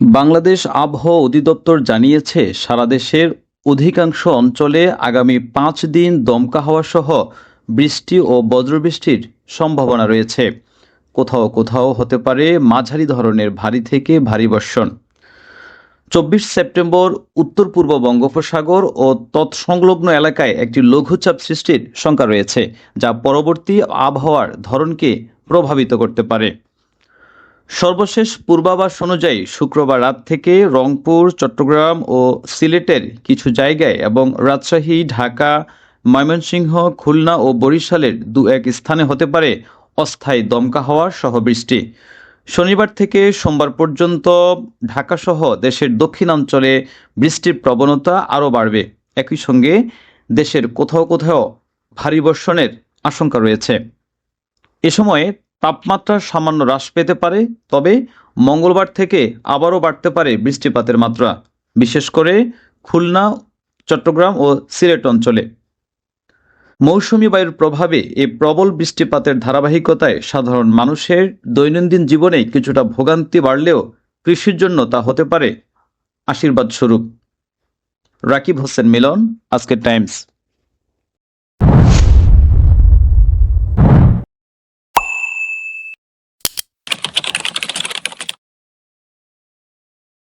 বাংলাদেশ আবহাওয়া অধিদপ্তর জানিয়েছে, সারা দেশের অধিকাংশ অঞ্চলে আগামী পাঁচ দিন দমকা হাওয়া সহ বৃষ্টি ও বজ্রবৃষ্টির সম্ভাবনা রয়েছে। কোথাও কোথাও হতে পারে মাঝারি ধরনের ভারী থেকে ভারী বর্ষণ। চব্বিশ সেপ্টেম্বর উত্তর পূর্ব বঙ্গোপসাগর ও তৎসংলগ্ন এলাকায় একটি লঘুচাপ সৃষ্টির শঙ্কা রয়েছে, যা পরবর্তী আবহাওয়ার ধরনকে প্রভাবিত করতে পারে। সর্বশেষ পূর্বাভাস অনুযায়ী শুক্রবার রাত থেকে রংপুর, চট্টগ্রাম ও সিলেটের কিছু জায়গায় এবং রাজশাহী, ঢাকা, ময়মনসিংহ, খুলনা ও বরিশালের দু এক স্থানে হতে পারে অস্থায়ী দমকা হওয়া সহ বৃষ্টি। শনিবার থেকে সোমবার পর্যন্ত ঢাকাসহ দেশের দক্ষিণাঞ্চলে বৃষ্টির প্রবণতা আরও বাড়বে। একই সঙ্গে দেশের কোথাও কোথাও ভারী বর্ষণের আশঙ্কা রয়েছে। এ সময়ে তাপমাত্রা সামান্য হ্রাস পেতে পারে, তবে মঙ্গলবার থেকে আবারও বাড়তে পারে বৃষ্টিপাতের মাত্রা, বিশেষ করে খুলনা, চট্টগ্রাম ও সিলেট অঞ্চলে। মৌসুমি বায়ুর প্রভাবে এই প্রবল বৃষ্টিপাতের ধারাবাহিকতায় সাধারণ মানুষের দৈনন্দিন জীবনে কিছুটা ভোগান্তি বাড়লেও কৃষির জন্য তা হতে পারে আশীর্বাদ স্বরূপ রাকিব হোসেন মিলন, আজকের টাইমস।